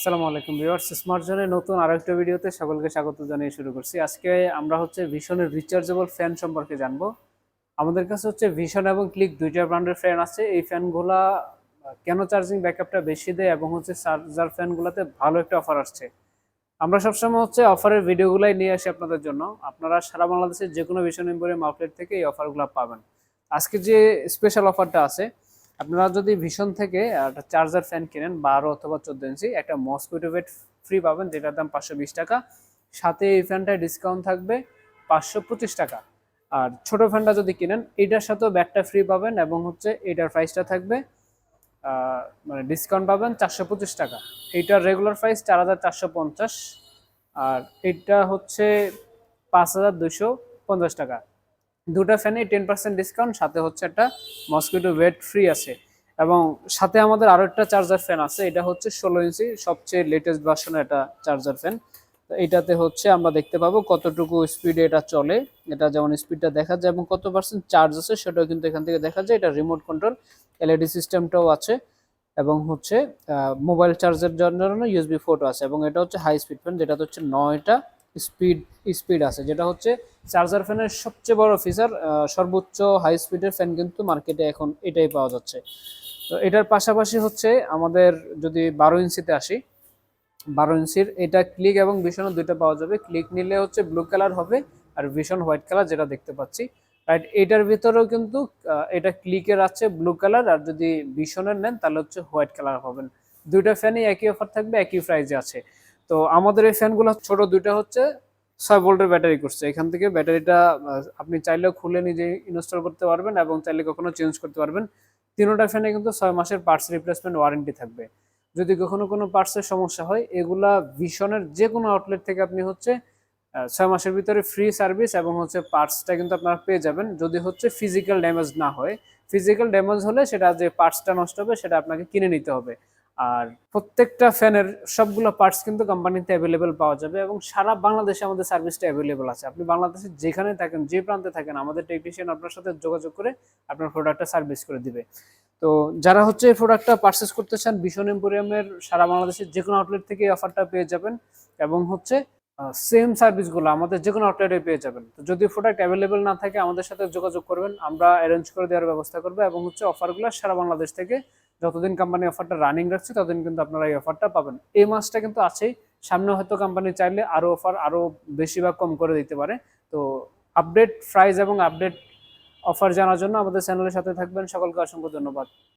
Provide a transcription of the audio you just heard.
আসসালামু আলাইকুম viewers, smart জোনের নতুন আরেকটা ভিডিওতে সকলকে স্বাগত জানিয়ে শুরু করছি। আজকে আমরা হচ্ছে ভিশনের রিচার্জেবল ফ্যান সম্পর্কে জানব। আমাদের কাছে হচ্ছে ভিশন এবং ক্লিক দুইটা ব্র্যান্ডের ফ্যান আছে। এই ফ্যানগুলা কেন চার্জিং ব্যাকআপটা বেশি দেয় এবং হচ্ছে চার্জার ফ্যানগুলোতে ভালো একটা অফার আসছে? আমরা সবসময় হচ্ছে অফারের ভিডিওগুলাই নিয়ে আসি আপনাদের জন্য। আপনারা সারা বাংলাদেশের যে কোনো ভিশন এম্পোরিয়াম আউটলেট থেকে এই অফারগুলো পাবেন। আজকে যে স্পেশাল অফারটা আছে আপনারা যদি ভীষণ থেকে একটা চার্জার ফ্যান কিনেন, বারো অথবা চোদ্দ ইঞ্চি একটা মসকুইটো বেড ফ্রি পাবেন, যেটার দাম পাঁচশো বিশ টাকা। সাথে এই ফ্যানটায় ডিসকাউন্ট থাকবে পাঁচশো পঁচিশ টাকা। আর ছোট ফ্যানটা যদি কিনেন, এটার সাথেও ব্যাগটা ফ্রি পাবেন এবং হচ্ছে এটার প্রাইসটা থাকবে মানে ডিসকাউন্ট পাবেন চারশো পঁচিশ টাকা। এইটার রেগুলার প্রাইস চার হাজার চারশো পঞ্চাশ, আর এটা হচ্ছে পাঁচ হাজার দুশো পঞ্চাশ টাকা। দুটো ফ্যানে টেন পার্সেন্ট ডিসকাউন্ট সাথে হচ্ছে একটা মসকিটো ওয়েট ফ্রি আছে। এবং সাথে আমাদের আরও একটা চার্জার ফ্যান আছে, এটা হচ্ছে ষোলো ইঞ্চি সবচেয়ে লেটেস্ট ভার্সনের একটা চার্জার ফ্যান এটাতে হচ্ছে আমরা দেখতে পাবো কতটুকু স্পিডে এটা চলে। এটা যেমন স্পিডটা দেখা যায় এবং কত পার্সেন্ট চার্জ আছে সেটাও কিন্তু এখান থেকে দেখা যায়। এটা রিমোট কন্ট্রোল এলইডি সিস্টেমটাও আছে এবং হচ্ছে মোবাইল চার্জের জন্য ইউএসবি ফোটো আছে এবং এটা হচ্ছে হাই স্পিড ফ্যান যেটা হচ্ছে নয়টা স্পিড স্পিড আছে, যেটা হচ্ছে চার্জার ফ্যানের সবচেয়ে বড় ফিচার সর্বোচ্চ হাই স্পিডের ফ্যান কিন্তু মার্কেটে এখন এটাই পাওয়া যাচ্ছে। তো এটার পাশাপাশি হচ্ছে আমাদের যদি বারো ইঞ্চিতে আসি, বারো ইঞ্চির এটা ক্লিক এবং ভীষণ দুইটা পাওয়া যাবে। ক্লিক নিলে হচ্ছে ব্লু কালার হবে আর ভীষণ হোয়াইট কালার যেটা দেখতে পাচ্ছি। রাইট এটার ভিতরেও কিন্তু এটা ক্লিকের আছে ব্লু কালার আর যদি ভীষণের নেন তাহলে হচ্ছে হোয়াইট কালার হবেন দুইটা ফ্যানই একই অফার থাকবে, একই প্রাইজে আছে। তো আমাদের এই ফ্যানগুলো ছোট দুইটা হচ্ছে, ছয় ভোল্টের ব্যাটারি করছে। এখান থেকে ব্যাটারিটা আপনি চাইলেও খুলে নিজে ইনস্টল করতে পারবেন এবং চাইলে কখনো চেঞ্জ করতে পারবেন। তিনোটা ফ্যানে কিন্তু ছয় মাসের পার্টস রিপ্লেসমেন্ট ওয়ারেন্টি থাকবে। যদি কখনো কোনো পার্টসের সমস্যা হয়, এগুলা ভিশনের যে কোনো আউটলেট থেকে আপনি হচ্ছে ছয় মাসের ভিতরে ফ্রি সার্ভিস এবং হচ্ছে পার্টসটা কিন্তু আপনারা পেয়ে যাবেন। যদি হচ্ছে ফিজিক্যাল ড্যামেজ না হয় ফিজিক্যাল ড্যামেজ হলে সেটা যে পার্টসটা নষ্ট হবে, সেটা আপনাকে কিনে নিতে হবে। আর প্রত্যেকটা ফ্যানের সবগুলো পার্টস কিন্তু কোম্পানিতে অ্যাভেলেবেল পাওয়া যাবে এবং সারা বাংলাদেশে আমাদের সার্ভিসটা অ্যাভেলেবেল আছে। আপনি বাংলাদেশে যেখানে থাকেন, যে প্রান্তে থাকেন, আমাদের টেকনিশিয়ান আপনার সাথে যোগাযোগ করে আপনার প্রোডাক্টটা সার্ভিস করে দিবে। তো যারা হচ্ছে এই প্রোডাক্টটা পারচেস করতে চান ভীষণ এম্পোরিয়ামের সারা বাংলাদেশের যে কোনো আউটলেট থেকে অফারটা পেয়ে যাবেন এবং হচ্ছে সেম সার্ভিসগুলো আমাদের যে কোনো আউটলেটে পেয়ে যাবেন। তো যদি প্রোডাক্ট অ্যাভেলেবেল না থাকে, আমাদের সাথে যোগাযোগ করবেন, আমরা অ্যারেঞ্জ করে দেওয়ার ব্যবস্থা করব এবং হচ্ছে অফারগুলো সারা বাংলাদেশ থেকে যতদিন কোম্পানি অফারটা রানিং রাখছে, ততদিন কিন্তু আপনারা এই অফারটা পাবেন। এই মাসটা কিন্তু আছেই, সামনে হয়তো কোম্পানি চাইলে আরও অফার আরও বেশি বা কম করে দিতে পারে। তো আপডেট প্রাইস এবং আপডেট অফার জানার জন্য আমাদের চ্যানেলের সাথে থাকবেন। সকলকে অসংখ্য ধন্যবাদ।